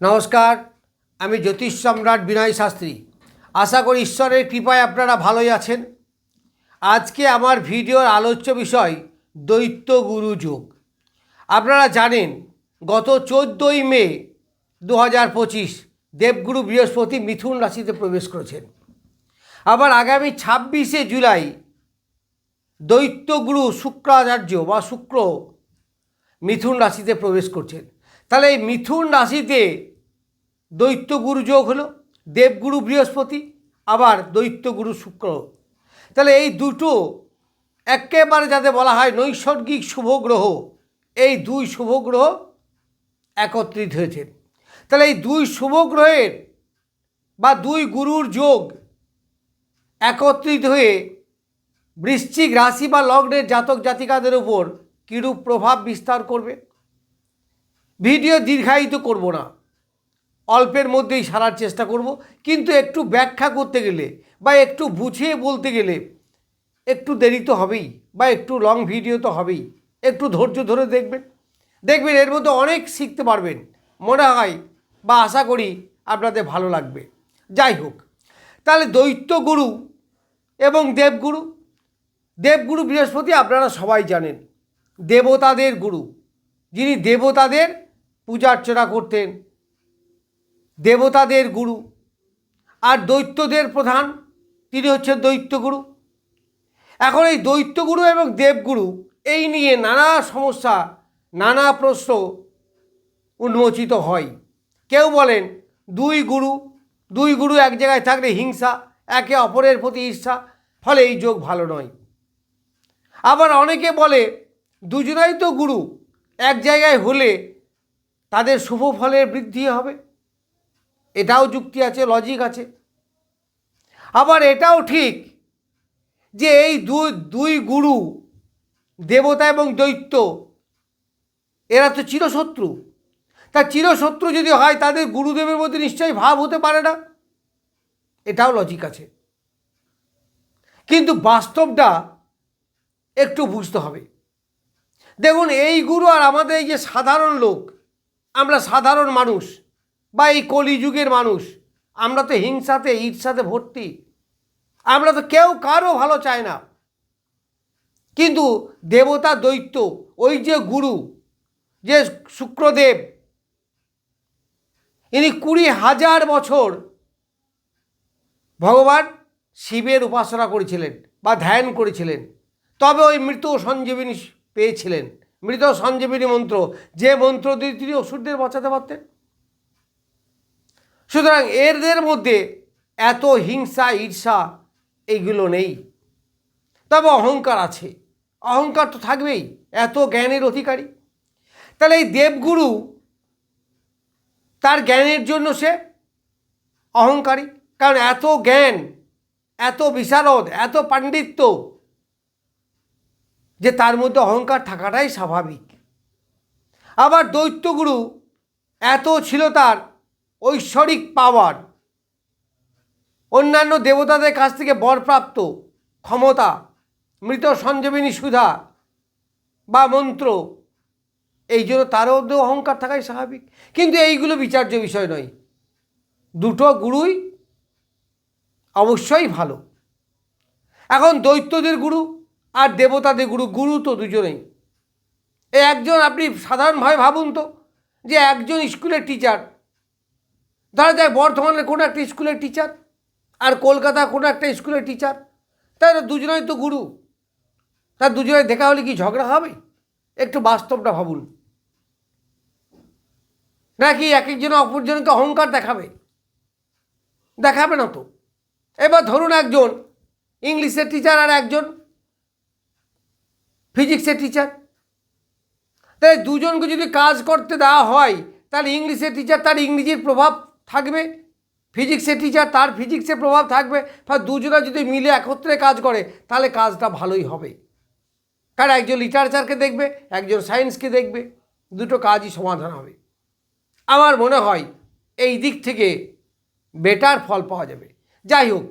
নমস্কার, আমি জ্যোতিষ সম্রাট বিনয় শাস্ত্রী। আশা করি ঈশ্বরের কৃপায় আপনারা ভালোই আছেন। আজকে আমার ভিডিওর আলোচ্য বিষয় দৈত্য গুরু যোগ। আপনারা জানেন, গত চোদ্দোই মে দু হাজার পঁচিশ দেবগুরু বৃহস্পতি মিথুন রাশিতে প্রবেশ করেছেন। আবার আগামী ছাব্বিশে জুলাই দৈত্যগুরু শুক্রাচার্য বা শুক্র মিথুন রাশিতে প্রবেশ করছেন। তাহলে এই মিথুন রাশিতে দৈত্যগুরু যোগ হলো, দেবগুরু বৃহস্পতি, আবার দৈত্যগুরু শুক্র। তাহলে এই দুটো একেবারে যাতে বলা হয় নৈসর্গিক শুভ গ্রহ এই দুই শুভ গ্রহ একত্রিত হয়েছেন তাহলে এই দুই শুভ গ্রহের বা দুই গুরুর যোগ একত্রিত হয়ে বৃশ্চিক রাশি বা লগ্নের জাতক জাতিকাদের উপর কীরূপ প্রভাব বিস্তার করবে? ভিডিও দীর্ঘায়িত করব না। অল্পের মধ্যেই সারার চেষ্টা করব। কিন্তু একটু ব্যাখ্যা করতে গেলে বা একটু বুঝিয়ে বলতে গেলে একটু দেরি তো হবেই বা একটু লং ভিডিও তো হবেই। একটু ধৈর্য ধরে দেখবেন। দেখবেন এর মধ্যে অনেক শিখতে পারবেন। মনে হয় বা আশা করি আপনাদের ভালো লাগবে। যাই হোক, তাহলে দৈত্য গুরু এবং দেবগুরু। দেবগুরু বৃহস্পতি আপনারা সবাই জানেন। দেবতাদের গুরু। যিনি দেবতাদের পূজা অর্চনা করতেন। দেবতাদের গুরু আর দৈত্যদের প্রধান তিনি হচ্ছেন দৈত্যগুরু। এখন এই দৈত্যগুরু এবং দেবগুরু এই নিয়ে নানা সমস্যা, নানা প্রশ্ন উন্মোচিত হয়। কেউ বলেন দুই গুরু দুই গুরু এক জায়গায় থাকলে হিংসা, একে অপরের প্রতি ঈর্ষা, ফলে এই যোগ ভালো নয়। আবার অনেকে বলে দুজনাই তো গুরু, এক জায়গায় হলে তাদের শুভ ফলের বৃদ্ধি হবে। এটাও যুক্তি আছে লজিক আছে। আবার এটাও ঠিক যে এই দুই দুই গুরু, দেবতা এবং দৈত্য, এরা তো চিরশত্রু। তা চিরশত্রু যদি হয়, তাদের গুরুদেবের মধ্যে নিশ্চয়ই ভাব হতে পারে না। এটাও লজিক আছে। কিন্তু বাস্তবটা একটু বুঝতে হবে। দেখুন, এই গুরু আর আমাদের এই যে সাধারণ লোক আমরা সাধারণ মানুষ বা এই কলিযুগের মানুষ, আমরা তো হিংসাতে, ঈর্ষাতে ভর্তি। আমরা তো কেউ কারও ভালো চায় না। কিন্তু দেবতা দৈত্য, ওই যে গুরু, যে শুক্রদেব, ইনি কুড়ি হাজার বছর ভগবান শিবের উপাসনা করেছিলেন বা ধ্যান করেছিলেন। তবে ওই মৃত সঞ্জীবিনী পেয়েছিলেন। মৃত সঞ্জীবিনী মন্ত্র। যে মন্ত্র দিয়ে তিনি অসুরদের বাঁচাতে পারতেন। সুতরাং এরদের মধ্যে এত হিংসা, ঈর্ষা এইগুলো নেই। তবে অহংকার আছে। অহংকার তো থাকবেই। এত জ্ঞানের অধিকারী। তাহলে এই দেবগুরু তার জ্ঞানের জন্য সে অহংকারী। কারণ এত জ্ঞান, এত বিশারদ এত পাণ্ডিত্য যে তার মধ্যে অহংকার থাকাটাই স্বাভাবিক। আবার দৈত্যগুরু এত ছিল তার ঐশ্বরিক পাওয়ার অন্যান্য দেবতাদের কাছ থেকে বরপ্রাপ্ত ক্ষমতা, মৃত সঞ্জীবিনী সুধা বা মন্ত্র, এই জন্য তার মধ্যেও অহংকার থাকাই স্বাভাবিক। কিন্তু এইগুলো বিচার্য বিষয় নয়। দুটো গুরুই অবশ্যই ভালো। এখন দৈত্যদের গুরু আর দেবতাদের গুরু গুরু তো দুজনেই। একজন আপনি সাধারণভাবে ভাবুন তো, যে একজন স্কুলের টিচার ধরা যায় বর্ধমানের কোনো একটা স্কুলের টিচার আর কলকাতা কোনো একটা স্কুলের টিচার তাহলে দুজনেই তো গুরু। তার দুজনে দেখা হলে কি ঝগড়া হবে? একটু বাস্তবটা ভাবুন। নাকি এক একজন অপরজনকে অহংকার দেখাবে? দেখাবে না তো। এবার ধরুন একজন, ইংলিশের টিচার আর একজন। ফিজিক্সের টিচার তাই দুজনকে যদি কাজ করতে দেওয়া হয়, তাহলে ইংলিশের টিচার তার ইংরেজির প্রভাব থাকবে। ফিজিক্সের টিচার তার ফিজিক্সের প্রভাব থাকবে। বা দুজনে যদি মিলে একত্রে কাজ করে, তাহলে কাজটা ভালোই হবে। কারণ একজন লিটারেচারকে দেখবে, একজন সায়েন্সকে দেখবে, দুটো কাজই সমাধান হবে। আমার মনে হয় এই দিক থেকে বেটার ফল পাওয়া যাবে। যাই হোক,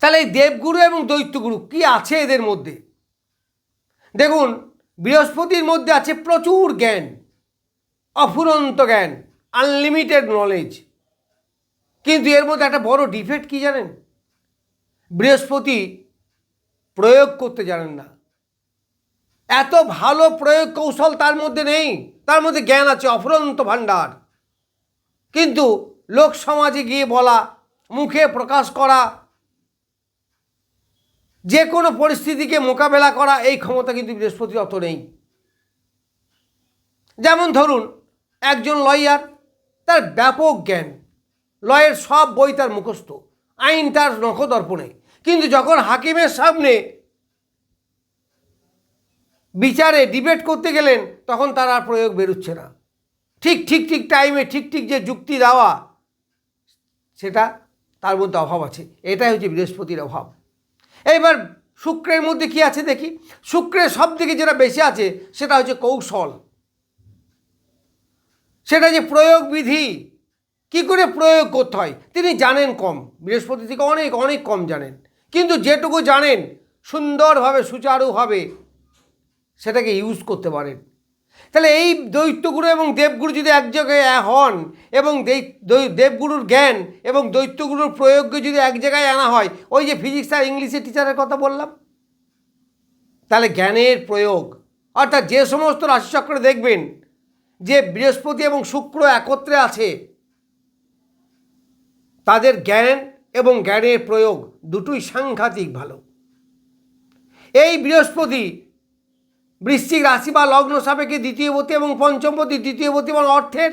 তাহলে এই দেবগুরু এবং দৈত্যগুরু কি আছে এদের মধ্যে? দেখুন, বৃহস্পতির মধ্যে আছে প্রচুর জ্ঞান, অফুরন্ত জ্ঞান আনলিমিটেড নলেজ কিন্তু এর মধ্যে একটা বড় ডিফেক্ট কি জানেন? বৃহস্পতি প্রয়োগ করতে জানেন না। এত ভালো প্রয়োগ কৌশল তার মধ্যে নেই, তার মধ্যে জ্ঞান আছে, অফুরন্ত ভাণ্ডার। কিন্তু লোক সমাজে গিয়ে বলা, মুখে প্রকাশ করা যে কোনো পরিস্থিতিকে মোকাবেলা করা এই ক্ষমতা কিন্তু বৃহস্পতির অত নেই। যেমন ধরুন, একজন লয়ার তার ব্যাপক জ্ঞান। লয়ের সব বই তার মুখস্থ। আইন তার নখদর্পণে কিন্তু যখন হাকিমের সামনে বিচারে ডিবেট করতে গেলেন, তখন তার আর প্রয়োগ বেরোচ্ছে না। ঠিক ঠিক ঠিক টাইমে ঠিক ঠিক যে যুক্তি দেওয়া সেটা তার মধ্যে অভাব আছে। এটাই হচ্ছে বৃহস্পতির অভাব। এইবার শুক্রের মধ্যে কি আছে দেখি? শুক্রের সব থেকে যেটা বেশি আছে, সেটা হচ্ছে কৌশল। সেটা যে প্রয়োগ বিধি। কি করে প্রয়োগ করতে হয়? তিনি জানেন কম। বৃহস্পতি থেকে অনেক অনেক কম জানেন। কিন্তু যেটুকু জানেন, সুন্দরভাবে, সুচারুভাবে সেটাকে ইউজ করতে পারেন। তাহলে এই দৈত্যগুরু এবং দেবগুরু যদি এক জায়গায় হন এবং দেবগুরুর জ্ঞান এবং দৈত্যগুরুর প্রয়োগকে যদি এক জায়গায় আনা হয়, ওই যে ফিজিক্স আর ইংলিশের টিচারের কথা বললাম, তাহলে জ্ঞানের প্রয়োগ। অর্থাৎ যে সমস্ত রাশিচক্রে দেখবেন, যে বৃহস্পতি এবং শুক্র একত্রে আছে, তাদের জ্ঞান এবং জ্ঞানের প্রয়োগ দুটোই সাংঘাতিক ভালো। এই বৃহস্পতি বৃশ্চিক রাশি বা লগ্ন সাপেক্ষে দ্বিতীয়বতী এবং পঞ্চমপতি দ্বিতীয়বতী এবং অর্থের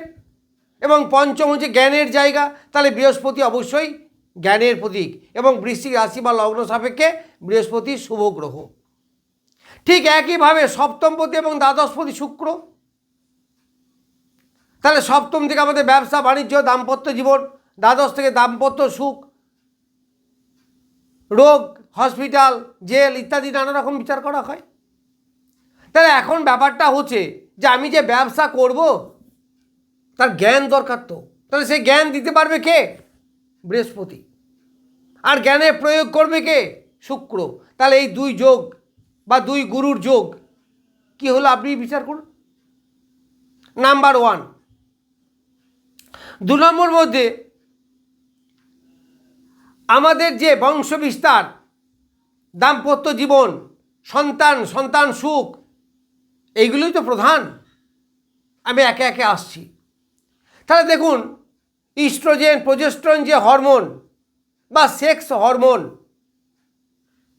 এবং পঞ্চম হচ্ছে জ্ঞানের জায়গা। তাহলে বৃহস্পতি অবশ্যই জ্ঞানের প্রতীক এবং বৃশ্চিক রাশি বা লগ্ন সাপেক্ষে বৃহস্পতি শুভ গ্রহ। ঠিক একইভাবে সপ্তমপতি এবং দ্বাদশপতি শুক্র। তাহলে সপ্তম থেকে আমাদের ব্যবসা, বাণিজ্য, দাম্পত্য জীবন, দ্বাদশ থেকে দাম্পত্য সুখ, রোগ, হসপিটাল, জেল ইত্যাদি নানা রকম বিচার করা হয়। তাহলে এখন ব্যাপারটা হচ্ছে যে আমি যে ব্যবসা করব, তার জ্ঞান দরকার তো। তাহলে সেই জ্ঞান দিতে পারবে কে? বৃহস্পতি। আর জ্ঞানের প্রয়োগ করবে কে? শুক্র। তাহলে এই দুই যোগ বা দুই গুরুর যোগ কি হলো আপনি বিচার করুন? Number one. দু নম্বর মধ্যে আমাদের যে বংশ বিস্তার দাম্পত্য জীবন, সন্তান সন্তান সুখ এইগুলোই তো প্রধান। আমি একে একে আসছি। তাহলে দেখুন, ইস্ট্রোজেন, প্রজেস্ট্রন যে হরমোন বা সেক্স হরমোন,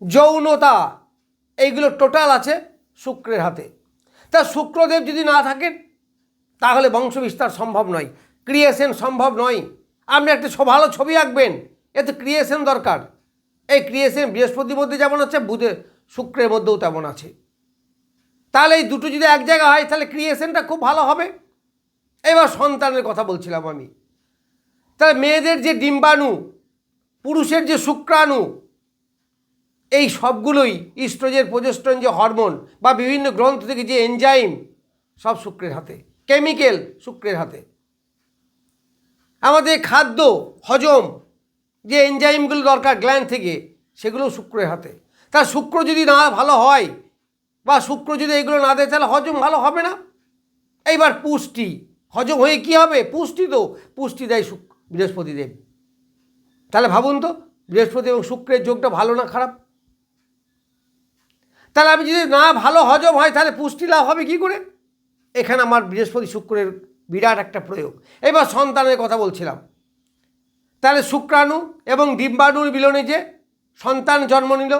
যৌনতা, এইগুলো টোটাল আছে শুক্রের হাতে। তা শুক্রদেব যদি না থাকেন, তাহলে বংশ বিস্তার সম্ভব নয়, ক্রিয়েশন সম্ভব নয়। আপনি একটা ভালো ছবি আঁকবেন, এতে ক্রিয়েশন দরকার। এই ক্রিয়েশন বৃহস্পতির মধ্যে যেমন আছে, বুধের শুক্রের মধ্যেও তেমন আছে। তাহলে এই দুটো যদি এক জায়গা হয়, তাহলে ক্রিয়েশনটা খুব ভালো হবে। এবার সন্তানের কথা বলছিলাম আমি। তাহলে মেয়েদের যে ডিম্বাণু, পুরুষের যে শুক্রাণু, এই সবগুলোই ইস্ট্রোজেন প্রজেস্ট্রন যে হরমোন বা বিভিন্ন গ্রন্থ থেকে যে এনজাইম, সব শুক্রের হাতে। কেমিক্যাল শুক্রের হাতে। আমাদের খাদ্য, হজম, যে এনজাইমগুলো দরকার গ্ল্যান্ড থেকে সেগুলো শুক্রের হাতে। তা শুক্র যদি না ভালো হয় বা শুক্র যদি এগুলো না দেয়, তাহলে হজম ভালো হবে না। এইবার পুষ্টি। হজম হয়ে কি হবে? পুষ্টি তো। পুষ্টি দেয় শুক বৃহস্পতি দেব। তাহলে ভাবুন তো, বৃহস্পতি এবং শুক্রের যোগটা ভালো না খারাপ? তাহলে আমি যদি না ভালো হজম হয়, তাহলে পুষ্টি লাভ হবে কি করে? এখানে আমার বৃহস্পতি শুক্রের বিরাট একটা প্রয়োগ। এবার সন্তানের কথা বলছিলাম। তাহলে শুক্রাণু এবং ডিম্বাণুর মিলনে যে সন্তান জন্ম নিল,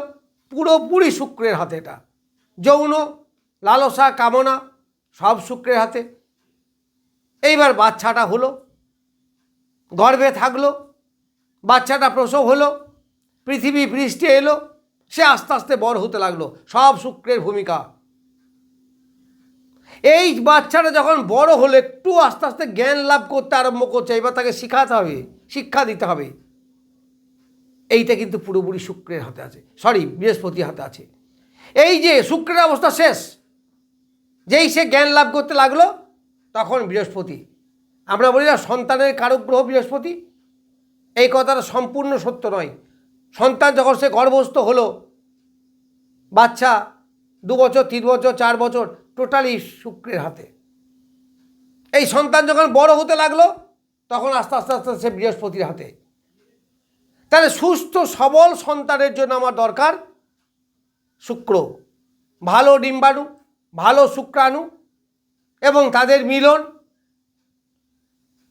পুরোপুরি শুক্রের হাতে এটা। যৌন, লালসা, কামনা, সব শুক্রের হাতে। এইবার বাচ্চাটা হলো, গর্ভে থাকল, বাচ্চাটা প্রসব হলো, পৃথিবী পৃষ্ঠে এলো, সে আস্তে আস্তে বড় হতে লাগল, সব শুক্রের ভূমিকা। এই বাচ্চাটা যখন বড় হলো, একটু আস্তে আস্তে জ্ঞান লাভ করতে আরম্ভ করছে, এবার তাকে শিখাতে হবে, শিক্ষা দিতে হবে। এইটা কিন্তু পুরোপুরি শুক্রের হাতে আছে সরি বৃহস্পতির হাতে আছে। এই যে শুক্রের অবস্থা শেষ, যেই সে জ্ঞান লাভ করতে লাগল, তখন বৃহস্পতি। আমরা বলি না সন্তানের কারক গ্রহ বৃহস্পতি। এই কথাটা সম্পূর্ণ সত্য নয়। সন্তান যখন সে গর্ভস্থ হলো, বাচ্চা দু বছর, তিন বছর, চার বছর টোটালি শুক্রের হাতে। এই সন্তান যখন বড় হতে লাগল, তখন আস্তে আস্তে আস্তে সে বৃহস্পতির হাতে। তাহলে সুস্থ, সবল সন্তানের জন্য আমার দরকার শুক্র। ভালো ডিম্বাণু, ভালো শুক্রাণু এবং তাদের মিলন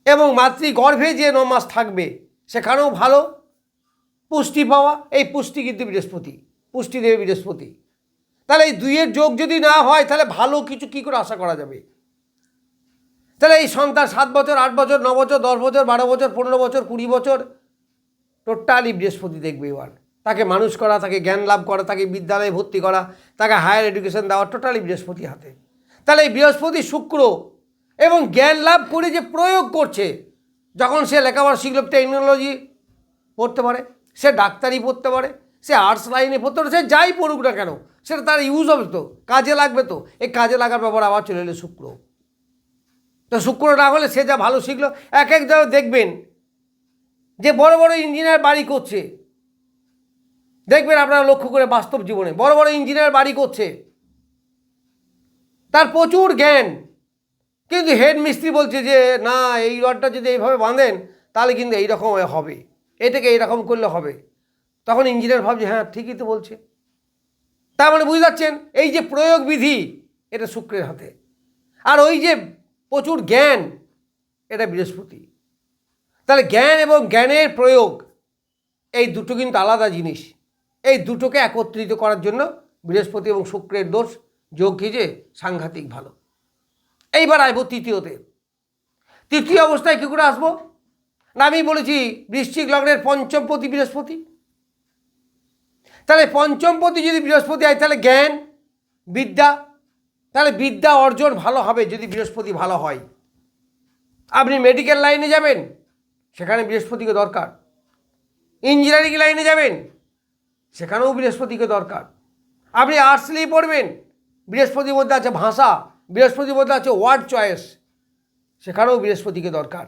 এবং মাতৃগর্ভে যে ন মাস থাকবে, সেখানেও ভালো পুষ্টি পাওয়া। এই পুষ্টি কিন্তু বৃহস্পতি, পুষ্টি দেবে বৃহস্পতি। তাহলে এই দুইয়ের যোগ যদি না হয়, তাহলে ভালো কিছু কী করে আশা করা যাবে? তাহলে এই সন্তান সাত বছর, আট বছর, ন বছর, দশ বছর, বারো বছর, পনেরো বছর, কুড়ি বছর, টোটালি বৃহস্পতি দেখবে এবার। তাকে মানুষ করা, তাকে জ্ঞান লাভ করা, তাকে বিদ্যালয়ে ভর্তি করা, তাকে হায়ার এডুকেশন দেওয়া টোটালি বৃহস্পতি হাতে। তাহলে এই বৃহস্পতি শুক্র এবং জ্ঞান লাভ করে যে প্রয়োগ করছে, যখন সে লেখাপড়া শিখল টেকনোলজি পড়তে পারে, সে ডাক্তারি পড়তে পারে, সে আর্টস লাইনে পড়তে পারে, সে যাই পড়ুক না কেন, সেটা তার ইউজ হবে তো, কাজে লাগবে তো। এই কাজে লাগার ব্যাপার আবার চলে এলো শুক্র। তো শুক্র না হলে সে যা ভালো শিখলো, এক এক জায়গায় দেখবেন যে বড় বড় ইঞ্জিনিয়ার বাড়ি করছে। দেখবেন আপনারা লক্ষ্য করে বাস্তব জীবনে। বড় বড় ইঞ্জিনিয়ার বাড়ি করছে। তার প্রচুর জ্ঞান। কিন্তু হেড মিস্ত্রি বলছে যে, না, এই রডটা যদি এইভাবে বাঁধেন, তাহলে কিন্তু এইরকম হবে। এটাকে এইরকম করলে হবে। তখন ইঞ্জিনিয়ার ভাবছে হ্যাঁ ঠিকই তো বলছে। তার মানে বুঝতে পারছেন এই যে প্রয়োগ বিধি, এটা শুক্রের হাতে। আর ওই যে প্রচুর জ্ঞান, এটা বৃহস্পতি। তাহলে জ্ঞান এবং জ্ঞানের প্রয়োগ, এই দুটো কিন্তু আলাদা জিনিস। এই দুটোকে একত্রিত করার জন্য বৃহস্পতি এবং শুক্রের দোষ যোগ খিজে সাংঘাতিক ভালো। এইবার আসব তৃতীয়তে। তৃতীয় অবস্থায় কী করে আসব? না, আমি বলেছি বৃশ্চিক লগ্নের পঞ্চমপতি বৃহস্পতি। তাহলে পঞ্চমপতি যদি বৃহস্পতি হয়, তাহলে জ্ঞান, বিদ্যা, তাহলে বিদ্যা অর্জন ভালো হবে যদি বৃহস্পতি ভালো হয়। আপনি মেডিকেল লাইনে যাবেন, সেখানে বৃহস্পতিকে দরকার। ইঞ্জিনিয়ারিং লাইনে যাবেন সেখানেও বৃহস্পতিকে দরকার। আপনি আর্টস নিয়ে পড়বেন, বৃহস্পতির মধ্যে আছে ভাষা, বৃহস্পতির মধ্যে আছে ওয়ার্ড চয়েস সেখানেও বৃহস্পতিকে দরকার।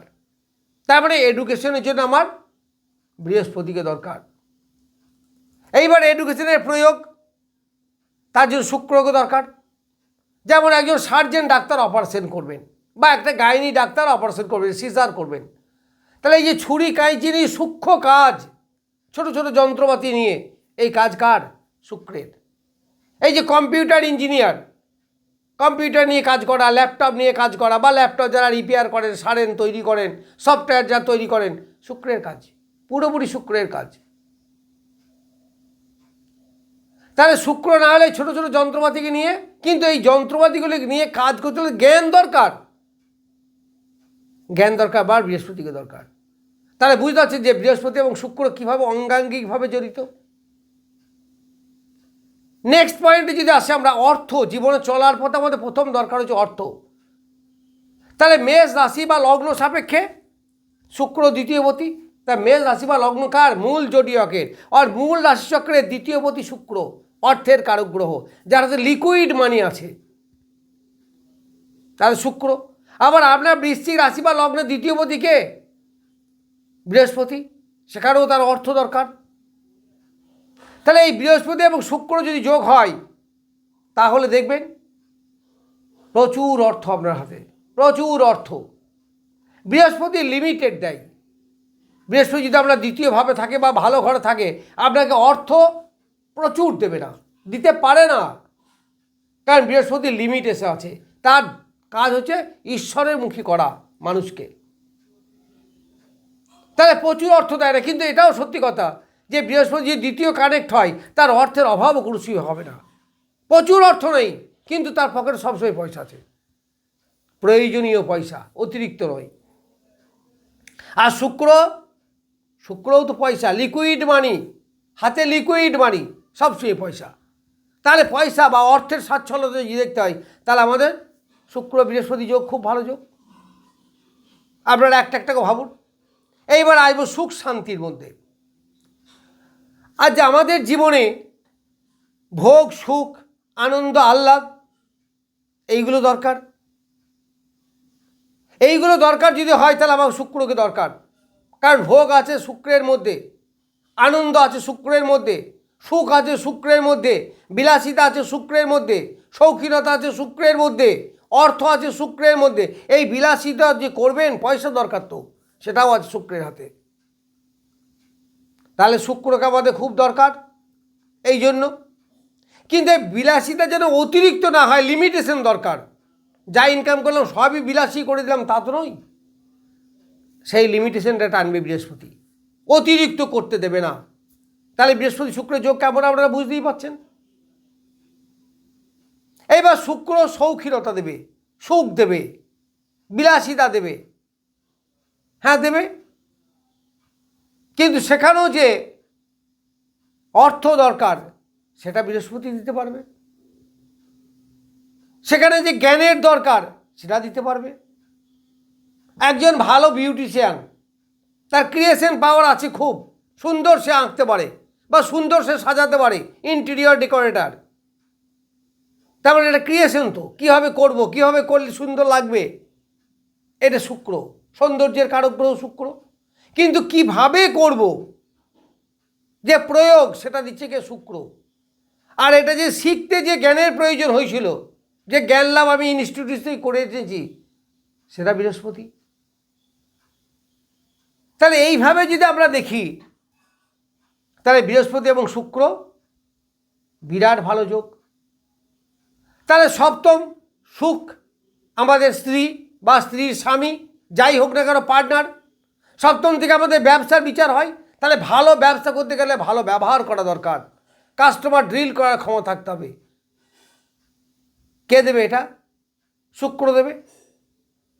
তারপরে এডুকেশনের জন্য আমার বৃহস্পতিকে দরকার। এইবার এডুকেশনের প্রয়োগ, তার জন্য শুক্রকে দরকার। যেমন একজন সার্জেন ডাক্তার অপারেশন করবেন, বা একটা গাইনি ডাক্তার অপারেশন করবেন সিজার করবেন। তাহলে এই যে ছুরি কাঁচি নিয়ে সূক্ষ্ম কাজ, ছোট ছোট যন্ত্রপাতি নিয়ে এই কাজ কার? শুক্রের এই যে কম্পিউটার ইঞ্জিনিয়ার কম্পিউটার নিয়ে কাজ করা ল্যাপটপ নিয়ে কাজ করা, বা ল্যাপটপ যারা রিপেয়ার করেন, সারেন, তৈরি করেন সফটওয়্যার যারা তৈরি করেন শুক্রের কাজ, পুরোপুরি শুক্রের কাজ। তাহলে শুক্র না হলে ছোটো ছোটো যন্ত্রপাতিকে নিয়ে, কিন্তু এই যন্ত্রপাতিগুলি নিয়ে কাজ করতে হলে জ্ঞান দরকার। জ্ঞান দরকার বা বৃহস্পতিকে দরকার। তাহলে বুঝতে পারছেন যে বৃহস্পতি এবং শুক্র কীভাবে অঙ্গাঙ্গিকভাবে জড়িত? নেক্সট পয়েন্টে যদি আসে আমরা অর্থ, জীবনে চলার পথে আমাদের প্রথম দরকার হচ্ছে অর্থ। তাহলে মেষ রাশি বা লগ্ন সাপেক্ষে শুক্র দ্বিতীয়পতি তা মেষ রাশি বা লগ্ন কার? মূল জডিয়কের। আর মূল রাশিচক্রের দ্বিতীয়পতি শুক্র, অর্থের কারক গ্রহ, যার হাতে লিকুইড মানি আছে। তাহলে শুক্র। আবার আপনার বৃশ্চিক রাশি বা লগ্নের দ্বিতীয়পতিকে বৃহস্পতি। সেখানেও তার অর্থ দরকার। তাহলে এই বৃহস্পতি এবং শুক্র যদি যোগ হয়, তাহলে দেখবেন প্রচুর অর্থ আপনার হাতে, প্রচুর অর্থ। বৃহস্পতি লিমিটেড দেয়। বৃহস্পতি যদি আপনার দ্বিতীয়ভাবে থাকে বা ভালো ঘরে থাকে, আপনাকে অর্থ প্রচুর দেবে না, দিতে পারে না। কারণ বৃহস্পতি লিমিট এসে আছে। তার কাজ হচ্ছে ঈশ্বরের মুখী করা মানুষকে। তাহলে প্রচুর অর্থ দেয় না, কিন্তু এটাও সত্যি কথা। যে বৃহস্পতি যে দ্বিতীয় কানেক্ট হয়, তার অর্থের অভাবও কোনোই হবে না। প্রচুর অর্থ নেই, কিন্তু তার পকেটে সবসময় পয়সা আছে। প্রয়োজনীয় পয়সা, অতিরিক্ত নয়। আর শুক্র, শুক্রও তো পয়সা লিকুইড মানি হাতে লিকুইড মানি সবসময় পয়সা। তাহলে পয়সা বা অর্থের স্বাচ্ছল্যতা যদি দেখতে হয়, তাহলে আমাদের শুক্র, বৃহস্পতি যোগ খুব ভালো যোগ। আপনারা একটা একটাকে ভাবুন। এইবার আসব সুখ শান্তির মধ্যে। আজ আমাদের জীবনে ভোগ, সুখ, আনন্দ, আহ্লাদ, এইগুলো দরকার? এইগুলো দরকার যদি হয়, তাহলে আমার শুক্রকে দরকার। কারণ ভোগ আছে শুক্রের মধ্যে, আনন্দ আছে শুক্রের মধ্যে, সুখ আছে শুক্রের মধ্যে, বিলাসিতা আছে শুক্রের মধ্যে, শৌখিনতা আছে শুক্রের মধ্যে, অর্থ আছে শুক্রের মধ্যে। এই বিলাসিতা যে করবেন, পয়সা দরকার তো, সেটাও আছে শুক্রের হাতে। তাহলে শুক্রকে আমাদের খুব দরকার। এই জন্য। কিন্তু এই বিলাসিতা যেন অতিরিক্ত না হয় লিমিটেশন দরকার। যা ইনকাম করলাম, সবই বিলাসী করে দিলাম, তা তো নয়। সেই লিমিটেশনটা টানবে বৃহস্পতি। অতিরিক্ত করতে দেবে না। তাহলে বৃহস্পতি শুক্রের যোগ কেমন, আপনারা বুঝতেই পারছেন? এইবার শুক্র সৌখিনতা দেবে, সুখ দেবে, বিলাসিতা দেবে। হ্যাঁ দেবে। কিন্তু সেখানেও যে অর্থ দরকার, সেটা বৃহস্পতি দিতে পারবে। সেখানে যে জ্ঞানের দরকার, সেটা দিতে পারবে। একজন ভালো বিউটিশিয়ান তার ক্রিয়েশন পাওয়ার আছে খুব। সুন্দর সে আঁকতে পারে বা সুন্দর সে সাজাতে পারে ইন্টেরিয়র ডেকোরেটার তারপরে এটা ক্রিয়েশন তো। কীভাবে করব, কীভাবে করলে সুন্দর লাগবে? এটা শুক্র। সৌন্দর্যের কারক গ্রহ শুক্র। কিন্তু কীভাবে করব? যে প্রয়োগ, সেটা দিচ্ছে কে শুক্র। আর এটা যে শিখতে যে জ্ঞানের প্রয়োজন হয়েছিল, যে জ্ঞান লাভ আমি ইনস্টিটিউট করে এসেছি, সেটা বৃহস্পতি। তাহলে এইভাবে যদি আমরা দেখি, তাহলে বৃহস্পতি এবং শুক্র বিরাট ভালো যোগ। তাহলে সপ্তম সুখ, আমাদের স্ত্রী বা স্ত্রীর স্বামী, যাই হোক না কেন পার্টনার সপ্তম থেকে আমাদের ব্যবসার বিচার হয়, তাহলে ভালো ব্যবসা করতে গেলে ভালো ব্যবহার করা দরকার। কাস্টমার ড্রিল করার ক্ষমতা থাকতে হবে। কে দেবে এটা? শুক্র দেবে।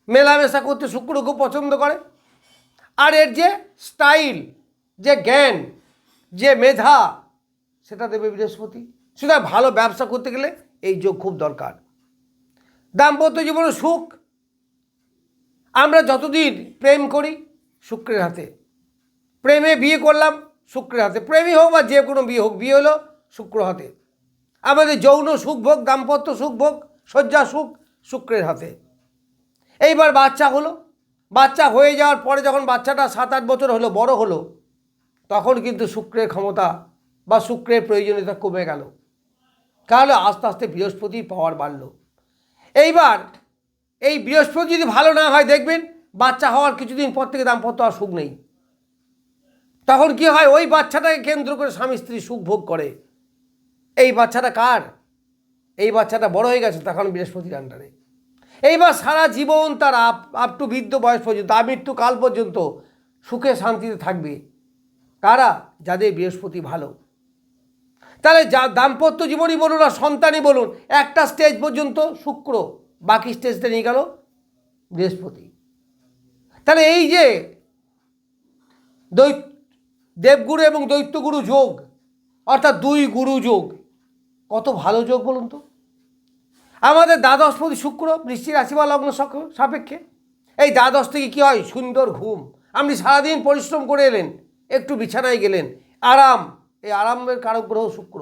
মেলামেশা করতে শুক্র খুব পছন্দ করে। আর এর যে স্টাইল যে জ্ঞান, যে মেধা, সেটা দেবে বৃহস্পতি। সুতরাং ভালো ব্যবসা করতে গেলে এই যোগ খুব দরকার। দাম্পত্য জীবনে সুখ। আমরা যতদিন প্রেম করি শুক্রের হাতে। প্রেমে বিয়ে করলাম, শুক্রের হাতে। প্রেমই হোক বা যে কোনো বিয়ে হোক, বিয়ে হলো শুক্র হাতে। আমাদের যৌন সুখ ভোগ, দাম্পত্য সুখ ভোগ, শয্যা সুখ শুক্রের হাতে। এইবার বাচ্চা হলো। বাচ্চা হয়ে যাওয়ার পরে যখন বাচ্চাটা সাত আট বছর হলো, বড় হলো, তখন কিন্তু শুক্রের ক্ষমতা বা শুক্রের প্রয়োজনীয়তা কমে গেল। তাহলে আস্তে আস্তে বৃহস্পতির পাওয়ার বাড়ল। এইবার এই বৃহস্পতি যদি ভালো না হয়, দেখবেন বাচ্চা হওয়ার কিছুদিন পর থেকে দাম্পত্য আর সুখ নেই। তখন কি হয়, ওই বাচ্চাটাকে কেন্দ্র করে স্বামী স্ত্রী সুখ ভোগ করে। এই বাচ্চাটা কার? এই বাচ্চাটা বড় হয়ে গেছে, তখন বৃহস্পতির আন্ডারে এইবার সারা জীবন তার আপ আপ টু বৃদ্ধ বয়স পর্যন্ত আমৃত্যু কাল পর্যন্ত সুখে শান্তিতে থাকবে। কারা? যাদের বৃহস্পতি ভালো। তাহলে যা, দাম্পত্য জীবনই বলুন আর সন্তানই বলুন, একটা স্টেজ পর্যন্ত শুক্র, বাকি স্টেজটা নিয়ে গেল বৃহস্পতি। তাহলে এই যে দৈ দেবগুরু এবং দৈত্যগুরু যোগ, অর্থাৎ দুই গুরু যোগ, কত ভালো যোগ বলুন তো? আমাদের দ্বাদশপতি শুক্র, বৃষ্টির রাশি বা লগ্ন সাপেক্ষে। এই দ্বাদশ থেকে কী হয়? সুন্দর ঘুম। আপনি সারাদিন পরিশ্রম করে এলেন, একটু বিছানায় গেলেন, আরাম। এই আরামের কারক গ্রহ শুক্র।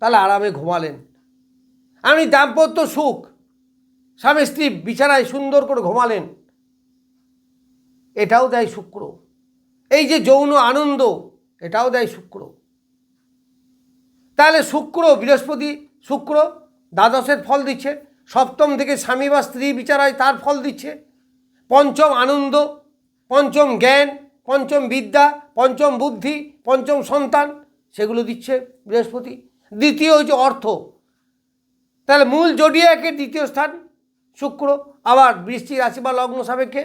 তাহলে আরামে ঘুমালেন। আপনি দাম্পত্য সুখ, স্বামী স্ত্রী বিছানায় সুন্দর করে ঘুমালেন। এটাও দেয় শুক্র। এই যে যৌন আনন্দ, এটাও দেয় শুক্র। তাহলে শুক্র বৃহস্পতি, শুক্র দ্বাদশের ফল দিচ্ছে, সপ্তম থেকে স্বামী বা স্ত্রী বিচারায় তার ফল দিচ্ছে। পঞ্চম আনন্দ, পঞ্চম জ্ঞান, পঞ্চম বিদ্যা, পঞ্চম বুদ্ধি, পঞ্চম সন্তান, সেগুলো দিচ্ছে বৃহস্পতি। দ্বিতীয় হচ্ছে অর্থ। তাহলে মূল জডিয়াকের দ্বিতীয় স্থান, শুক্র। আবার বৃষ্টি রাশি বা লগ্ন সাপেক্ষে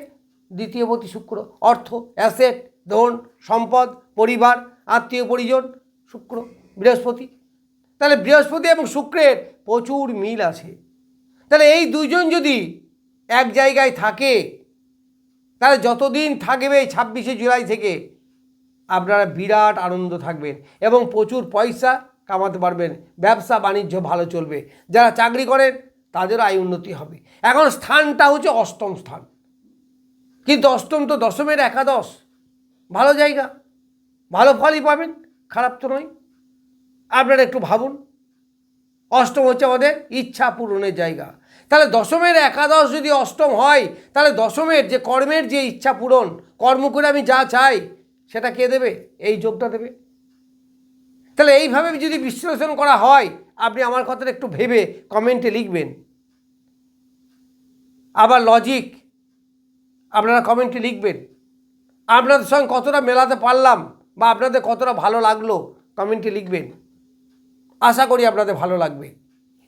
দ্বিতীয়পতি শুক্র, অর্থ অ্যাসেট ধন, সম্পদ, পরিবার, আত্মীয়, পরিজন, শুক্র, বৃহস্পতি। তাহলে বৃহস্পতি এবং শুক্রের প্রচুর মিল আছে। তাহলে এই দুইজন যদি এক জায়গায় থাকে, তাহলে যতদিন থাকবে ছাব্বিশে জুলাই থেকে, আপনারা বিরাট আনন্দ থাকবেন এবং প্রচুর পয়সা কামাতে পারবেন। ব্যবসা, বাণিজ্য ভালো চলবে। যারা চাকরি করেন তাদের আয় উন্নতি হবে। এখন স্থানটা হচ্ছে অষ্টম স্থান। কিন্তু অষ্টম তো দশমের একাদশ? ভালো জায়গা। ভালো ফলই পাবেন। খারাপ তো নয়। আপনারা একটু ভাবুন। অষ্টম হচ্ছে আমাদের ইচ্ছা পূরণের জায়গা। তাহলে দশমের একাদশ যদি অষ্টম হয়, তাহলে দশমের যে কর্মের যে ইচ্ছা পূরণ, কর্ম করে আমি যা চাই, সেটা কে দেবে? এই যোগটা দেবে। তাহলে এইভাবে যদি বিশ্লেষণ করা হয়, আপনি আমার কথাটা একটু ভেবে কমেন্টে লিখবেন। আবার লজিক আপনারা কমেন্টে লিখবেন। আপনাদের সঙ্গে কতটা মেলাতে পারলাম বা আপনাদের কতটা ভালো লাগল কমেন্টে লিখবেন। আশা করি আপনাদের ভালো লাগবে।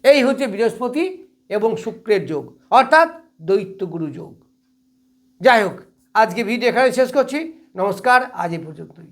এই হচ্ছে বৃহস্পতি এবং শুক্রের যোগ, অর্থাৎ দৈত্যগুরু যোগ। যাই হোক, আজকে ভিডিও এখানে শেষ করছি। নমস্কার, আজ এই পর্যন্তই।